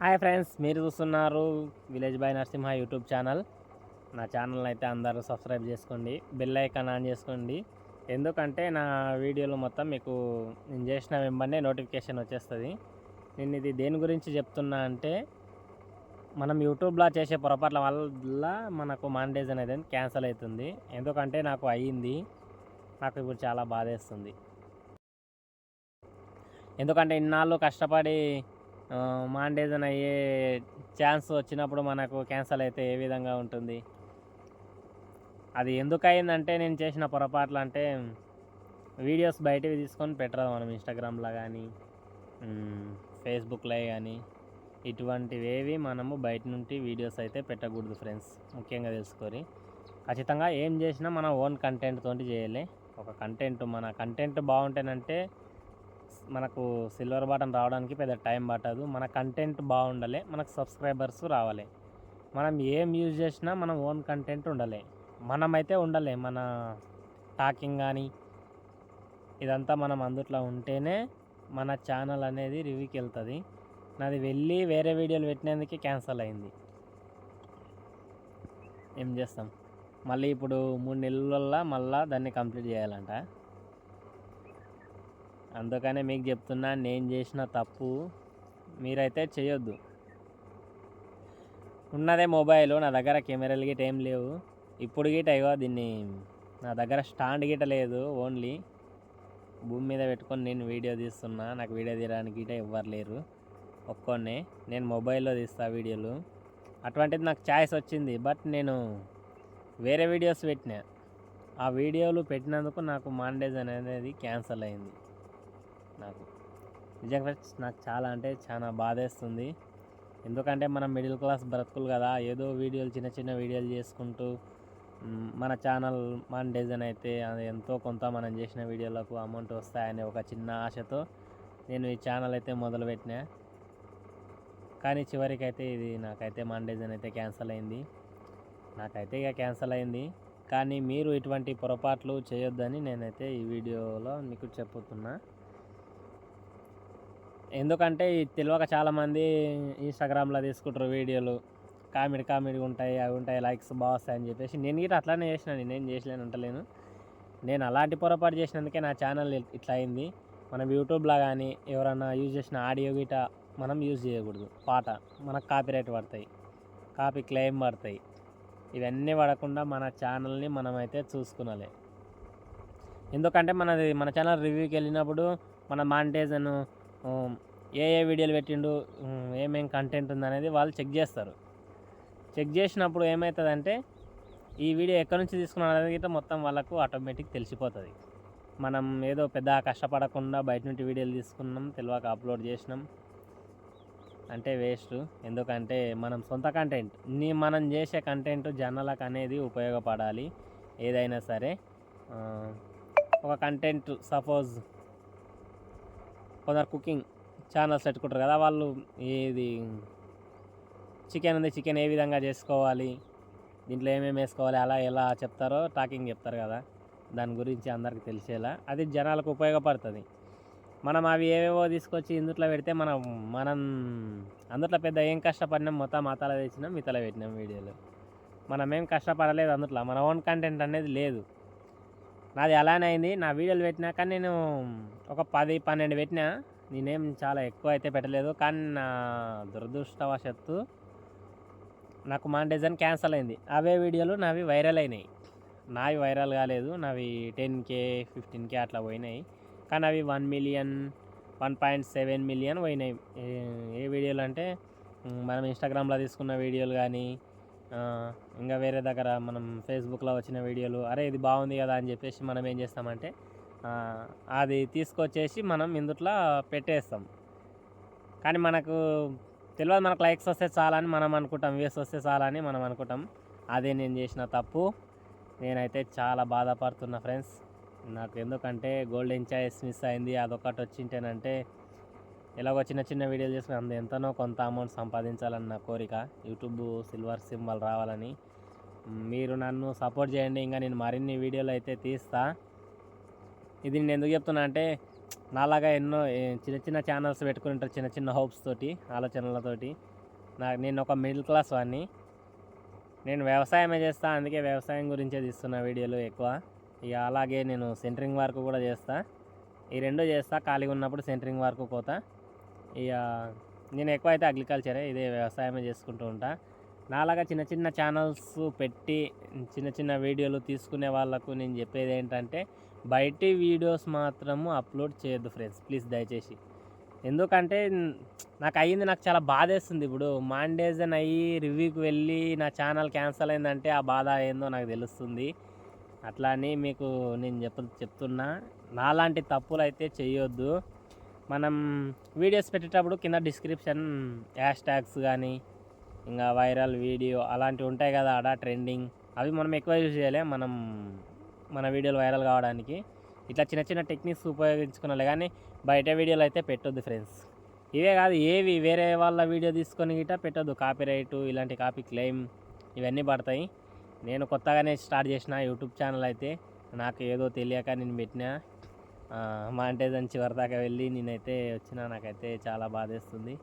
Hi friends మీరు చూస్తున్నారు village boy Narasimha YouTube channel. నా ఛానల్ అయితే అందరూ సబ్స్క్రైబ్ చేసుకోండి బెల్ ఐకాన్ ఆన్ చేసుకోండి. ఎందుకంటే నా వీడియోలు మొత్తం మీకు నేను చేసిన వెంబడే నోటిఫికేషన్ వచ్చేస్తుంది. నేను ఇది దేని గురించి చెప్తున్నా అంటే మనం యూట్యూబ్లో చేసే పొరపాట్ల వల్ల మనకు మానిటైజ్ అనేది క్యాన్సిల్ అవుతుంది. ఎందుకంటే నాకు అయ్యింది నాకు ఇప్పుడు చాలా బాధేస్తుంది. ఎందుకంటే ఇన్నాళ్ళు కష్టపడి మాండేజన్ అయ్యే ఛాన్స్ వచ్చినప్పుడు మనకు క్యాన్సల్ అయితే ఏ విధంగా ఉంటుంది? అది ఎందుకు అయిందంటే నేను చేసిన పొరపాట్లు అంటే వీడియోస్ బయటవి తీసుకొని పెట్టరాదు మనం ఇన్స్టాగ్రామ్లో కానీ ఫేస్బుక్లో కానీ ఇటువంటివేవి మనము బయట నుండి వీడియోస్ అయితే పెట్టకూడదు ఫ్రెండ్స్ ముఖ్యంగా తెలుసుకొని ఖచ్చితంగా ఏం చేసినా మన ఓన్ కంటెంట్ తోటి చేయాలి. ఒక కంటెంట్ మన కంటెంట్ బాగుంటేనంటే మనకు సిల్వర్ బటన్ రావడానికి పెద్ద టైం పట్టదు. మన కంటెంట్ బాగుండాలి మనకు సబ్స్క్రైబర్స్ రావాలి. మనం ఏం యూజ్ చేసినా మనం ఓన్ కంటెంట్ ఉండాలి. మనమైతే ఉండాలి మన టాకింగ్ కానీ ఇదంతా మనం అందుట్లో ఉంటేనే మన ఛానల్ అనేది రివ్యూకి వెళ్తుంది. నాది వెళ్ళి వేరే వీడియోలు పెట్టినందుకే క్యాన్సల్ అయింది. ఏం చేస్తాం? మళ్ళీ ఇప్పుడు మూడు నెలల మళ్ళీ దాన్ని కంప్లీట్ చేయాలంట. అందుకనే మీకు చెప్తున్నా నేను చేసిన తప్పు మీరైతే చేయొద్దు. ఉన్నదే మొబైల్ నా దగ్గర కెమెరాలు గిట్ట ఏం లేవు. ఇప్పుడు గిట్ట అయ్యో దీన్ని నా దగ్గర స్టాండ్ గిట్ట లేదు ఓన్లీ. భూమి మీద పెట్టుకొని నేను వీడియో తీస్తున్నా నాకు వీడియో తీయడానికి గిట్ట ఎవ్వరు లేరు. ఒక్కొన్నే నేను మొబైల్లో తీస్తా వీడియోలు. అటువంటిది నాకు ఛాయిస్ వచ్చింది బట్ నేను వేరే వీడియోస్ పెట్టినా. ఆ వీడియోలు పెట్టినందుకు నాకు మాండేజ్ అనేది క్యాన్సల్ అయింది. నాకు నిజంగా ఫ్రెండ్స్ నాకు చాలా అంటే చాలా బాధేస్తుంది. ఎందుకంటే మనం మిడిల్ క్లాస్ బ్రతుకులు కదా ఏదో వీడియోలు చిన్న చిన్న వీడియోలు చేసుకుంటూ మన ఛానల్ మానిటైజన్ అయితే ఎంతో కొంత మనం చేసిన వీడియోలకు అమౌంట్ వస్తాయనే ఒక చిన్న ఆశతో నేను ఈ ఛానల్ అయితే మొదలుపెట్టినా. కానీ చివరికైతే ఇది నాకైతే మానిటైజన్ అయితే క్యాన్సిల్ అయింది. నాకైతే ఇక క్యాన్సిల్ అయింది. కానీ మీరు ఇటువంటి పొరపాట్లు చేయొద్దని నేనైతే ఈ వీడియోలో మీకు చెప్పుతున్నా. ఎందుకంటే తెలియక చాలామంది ఇన్స్టాగ్రామ్లో తీసుకుంటారు వీడియోలు. కామెడీ కామెడీ ఉంటాయి అవి ఉంటాయి లైక్స్ బాగా అని చెప్పేసి. నేను గిట్ట అట్లానే చేసిన నేనేం చేసలేను అంటలేను నేను అలాంటి పొరపాటు చేసినందుకే నా ఛానల్ ఇట్లా అయింది. మనం యూట్యూబ్లో కానీ ఎవరన్నా యూజ్ చేసిన ఆడియో గిట మనం యూజ్ చేయకూడదు. పాట మనకు కాపీరైట్ పడతాయి. కాపీ క్లెయిమ్ పడతాయి. ఇవన్నీ పడకుండా మన ఛానల్ని మనమైతే చూసుకునాలి. ఎందుకంటే మనది మన ఛానల్ రివ్యూకి వెళ్ళినప్పుడు మన మానిటైజన్ ఏ ఏ వీడియోలు పెట్టిండు ఏమేం కంటెంట్ ఉందనేది వాళ్ళు చెక్ చేస్తారు. చెక్ చేసినప్పుడు ఏమవుతుందంటే ఈ వీడియో ఎక్కడి నుంచి తీసుకున్నాం అనేది గిట్ట మొత్తం వాళ్ళకు ఆటోమేటిక్ తెలిసిపోతుంది. మనం ఏదో పెద్ద కష్టపడకుండా బయట నుండి వీడియోలు తీసుకున్నాం తెలియక అప్లోడ్ చేసినాం. అంటే వేస్ట్ ఎందుకంటే మనం సొంత కంటెంట్ నీ మనం చేసే కంటెంట్ జనాలకు అనేది ఉపయోగపడాలి. ఏదైనా సరే ఒక కంటెంట్ సపోజ్ కొందరు కుకింగ్ ఛానల్స్ పెట్టుకుంటారు కదా వాళ్ళు ఏది చికెన్ ఉంది చికెన్ ఏ విధంగా చేసుకోవాలి దీంట్లో ఏమేమి వేసుకోవాలి అలా ఎలా చెప్తారో టాకింగ్ చెప్తారు కదా దాని గురించి అందరికి తెలిసేలా. అది జనాలకు ఉపయోగపడుతుంది. మనం అవి ఏవేవో తీసుకొచ్చి ఇందుట్లో పెడితే మనం మనం అందుట్లో పెద్ద ఏం కష్టపడినాం మొత్తం మాతాల తెచ్చినాం ఇతల పెట్టినాం వీడియోలు. మనం ఏం కష్టపడలేదు అందుట్లో మన ఓన్ కంటెంట్ అనేది లేదు. నాది అలానే అయింది. నా వీడియోలు పెట్టినాక నేను ఒక పది పన్నెండు పెట్టినా. నేనేం చాలా ఎక్కువ అయితే పెట్టలేదు. కానీ నా దురదృష్టవశత్తు నాకు మానిటైజన్ క్యాన్సిల్ అయింది. అవే వీడియోలు నావి వైరల్ అయినాయి. నావి వైరల్ కాలేదు. నావి టెన్ కే ఫిఫ్టీన్ కే అట్లా పోయినాయి. కానీ అవి one million one point seven million పోయినాయి. ఏ- వీడియోలు అంటే మనం ఇన్స్టాగ్రామ్లో తీసుకున్న వీడియోలు కానీ ఇంకా వేరే దగ్గర మనం ఫేస్బుక్లో వచ్చిన వీడియోలు అరే ఇది బాగుంది కదా అని చెప్పేసి మనం ఏం చేస్తామంటే అది తీసుకొచ్చేసి మనం ఇందుట్లో పెట్టేస్తాం. కానీ మనకు తెలియదు మనకు లైక్స్ వస్తే చాలని మనం అనుకుంటాం వ్యూస్ వస్తే చాలని మనం అనుకుంటాం. అదే నేను చేసిన తప్పు. నేనైతే చాలా బాధపడుతున్నా ఫ్రెండ్స్. నాకు ఎందుకంటే గోల్డెన్ చాయిస్ మిస్ అయింది. అదొకటి వచ్చింటేనంటే ఎలాగో చిన్న చిన్న వీడియోలు చేసుకుని అంత ఎంతనో కొంత అమౌంట్ సంపాదించాలని నా కోరిక యూట్యూబ్ సిల్వర్ సింబల్ రావాలని. మీరు నన్ను సపోర్ట్ చేయండి ఇంకా నేను మరిన్ని వీడియోలు అయితే తీస్తా. ఇది నేను ఎందుకు చెప్తున్నా అంటే నాలాగా ఎన్నో చిన్న చిన్న ఛానల్స్ పెట్టుకుని ఉంటారు చిన్న చిన్న హోప్స్ తోటి ఆలోచనలతోటి నాకు నేను ఒక మిడిల్ క్లాస్ వాడిని. నేను వ్యవసాయమే చేస్తా అందుకే వ్యవసాయం గురించే తీస్తున్న వీడియోలు ఎక్కువ. ఇక అలాగే నేను సెంటరింగ్ వర్క్ కూడా చేస్తా. ఈ రెండు చేస్తా ఖాళీగా ఉన్నప్పుడు సెంటరింగ్ వర్క్ పోతా. ఇక నేను ఎక్కువ అయితే అగ్రికల్చరే ఇదే వ్యవసాయమే చేసుకుంటూ ఉంటా. నాలాగా చిన్న చిన్న ఛానల్స్ పెట్టి చిన్న చిన్న వీడియోలు తీసుకునే వాళ్ళకు నేను చెప్పేది ఏంటంటే బయటి వీడియోస్ మాత్రము అప్లోడ్ చేయొద్దు ఫ్రెండ్స్ ప్లీజ్ దయచేసి. ఎందుకంటే నాకు అయ్యింది నాకు చాలా బాధేస్తుంది ఇప్పుడు. మాండేజన్ అయ్యి రివ్యూకి వెళ్ళి నా ఛానల్ క్యాన్సిల్ అయిందంటే ఆ బాధ ఏందో నాకు తెలుస్తుంది. అట్లా అని మీకు నేను చెప్ చెప్తున్నా. నాలాంటి తప్పులు అయితే చేయొద్దు. మనం వీడియోస్ పెట్టేటప్పుడు కింద డిస్క్రిప్షన్ హ్యాష్ ట్యాగ్స్ కానీ ఇంకా వైరల్ వీడియో అలాంటివి ఉంటాయి కదా ఆడ ట్రెండింగ్ అవి మనం ఎక్కువ యూజ్ చేయాలి మనం మన వీడియోలు వైరల్ కావడానికి. ఇట్లా చిన్న చిన్న టెక్నిక్స్ ఉపయోగించుకున్నాలి కానీ బయట వీడియోలు అయితే పెట్టొద్దు ఫ్రెండ్స్ ఇవే కాదు ఏవి వేరే వాళ్ళ వీడియో తీసుకొని గిట్ట పెట్టొద్దు. కాపీ రైటు ఇలాంటి కాపీ క్లెయిమ్ ఇవన్నీ పడతాయి. నేను కొత్తగానే స్టార్ట్ చేసిన యూట్యూబ్ ఛానల్ అయితే నాకు ఏదో తెలియక నేను పెట్టిన. మాంటేజన్ చివరి దాకా వెళ్ళి నేనైతే వచ్చిన నాకైతే చాలా బాధేస్తుంది.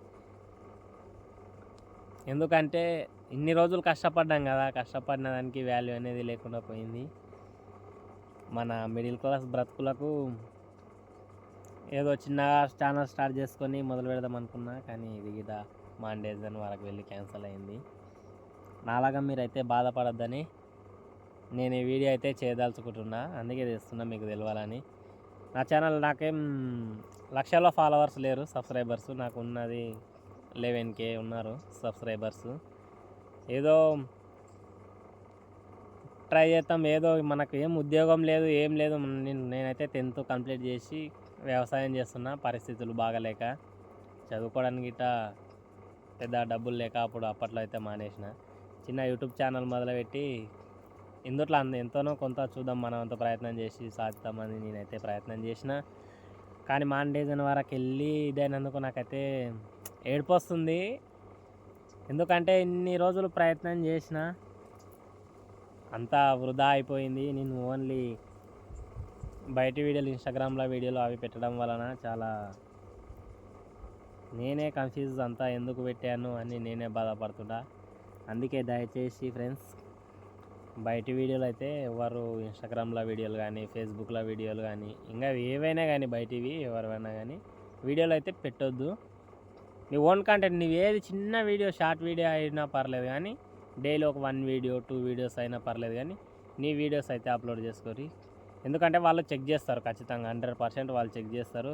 ఎందుకంటే ఇన్ని రోజులు కష్టపడ్డాం కదా కష్టపడిన దానికి వాల్యూ అనేది లేకుండా పోయింది. మన మిడిల్ క్లాస్ బ్రతుకులకు ఏదో చిన్నగా ఛానల్ స్టార్ట్ చేసుకొని మొదలు పెడదాం అనుకున్నా కానీ ఇది గిదా మాండేజన్ వరకు వెళ్ళి క్యాన్సిల్ అయింది. నాలాగా మీరైతే బాధపడద్దని నేను ఈ వీడియో అయితే చేయదలుచుకుంటున్నా. అందుకే చేస్తున్నా మీకు తెలియాలని. నా ఛానల్ నాకేం లక్షల్లో ఫాలోవర్స్ లేరు సబ్స్క్రైబర్స్. నాకు ఉన్నది లెవెన్ కే ఉన్నారు సబ్స్క్రైబర్స్. ఏదో ట్రై చేస్తాం ఏదో మనకు ఏం ఉద్యోగం లేదు ఏం లేదు. నేను నేనైతే టెన్త్ కంప్లీట్ చేసి వ్యవసాయం చేస్తున్నా. పరిస్థితులు బాగలేక చదువుకోవడానికి ఇట్లా పెద్ద డబ్బులు లేక అప్పుడు అప్పట్లో అయితే మానేసిన. చిన్న యూట్యూబ్ ఛానల్ మొదలుపెట్టి ఇందుట్లో అంద ఎంతోనో కొంత చూద్దాం మనం అంత ప్రయత్నం చేసి సాధిద్దామని నేనైతే ప్రయత్నం చేసిన. కానీ మాండేజన్ వరకు వెళ్ళి ఇదైనందుకు నాకైతే ఏడుపు వస్తుంది ఎందుకంటే ఇన్ని రోజులు ప్రయత్నం చేసిన అంతా వృధా అయిపోయింది. నేను ఓన్లీ బయట వీడియోలు ఇన్స్టాగ్రామ్లో వీడియోలు అవి పెట్టడం వలన చాలా నేనే కన్ఫ్యూజ్ అంతా ఎందుకు పెట్టాను అని నేనే బాధపడుతుంటా అందుకే దయచేసి ఫ్రెండ్స్ బయట వీడియోలు అయితే ఎవరు ఇన్స్టాగ్రామ్లో వీడియోలు కానీ ఫేస్బుక్లో వీడియోలు కానీ ఇంకా ఏవైనా కానీ బయటివి ఎవరైనా కానీ వీడియోలు అయితే పెట్టొద్దు. నీ ఓన్ కంటెంట్ నీవు ఏది చిన్న వీడియో షార్ట్ వీడియో అయినా పర్లేదు కానీ డైలీ ఒక వన్ వీడియో టూ వీడియోస్ అయినా పర్లేదు కానీ నీ వీడియోస్ అయితే అప్లోడ్ చేసుకోరి. ఎందుకంటే వాళ్ళు చెక్ చేస్తారు ఖచ్చితంగా హండ్రెడ్ పర్సెంట్ వాళ్ళు చెక్ చేస్తారు.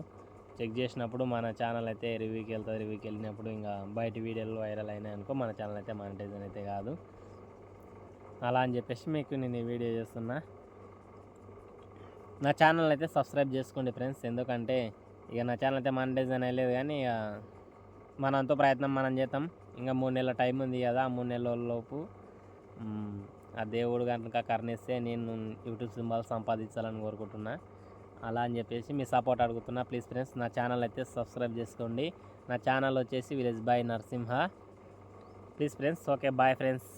చెక్ చేసినప్పుడు మన ఛానల్ అయితే రివ్యూకి వెళ్తుంది రివ్యూకి వెళ్ళినప్పుడు ఇంకా బయట వీడియోలు వైరల్ అయినాయి అనుకో మన ఛానల్ అయితే మానిటైజన్ అయితే కాదు. అలా అని చెప్పేసి మీకు నేను ఈ వీడియో చేస్తున్నా. నా ఛానల్ అయితే సబ్స్క్రైబ్ చేసుకోండి ఫ్రెండ్స్. ఎందుకంటే ఇక నా ఛానల్ అయితే మానిటైజన్ అయ్యలేదు కానీ ఇక మనంతో ప్రయత్నం మనం చేద్దాం. ఇంకా మూడు నెలల టైం ఉంది కదా ఆ మూడు నెలల లోపు ఆ దేవుడు కనుక కరుణిస్తే నేను యూట్యూబ్ సింబల్ సంపాదించాలని కోరుకుంటున్నా. అలా అని చెప్పేసి మీ సపోర్ట్ అడుగుతున్నా. ప్లీజ్ ఫ్రెండ్స్ నా ఛానల్ అయితే సబ్స్క్రైబ్ చేసుకోండి. నా ఛానల్ వచ్చేసి village boy Narasimha please friends okay bye friends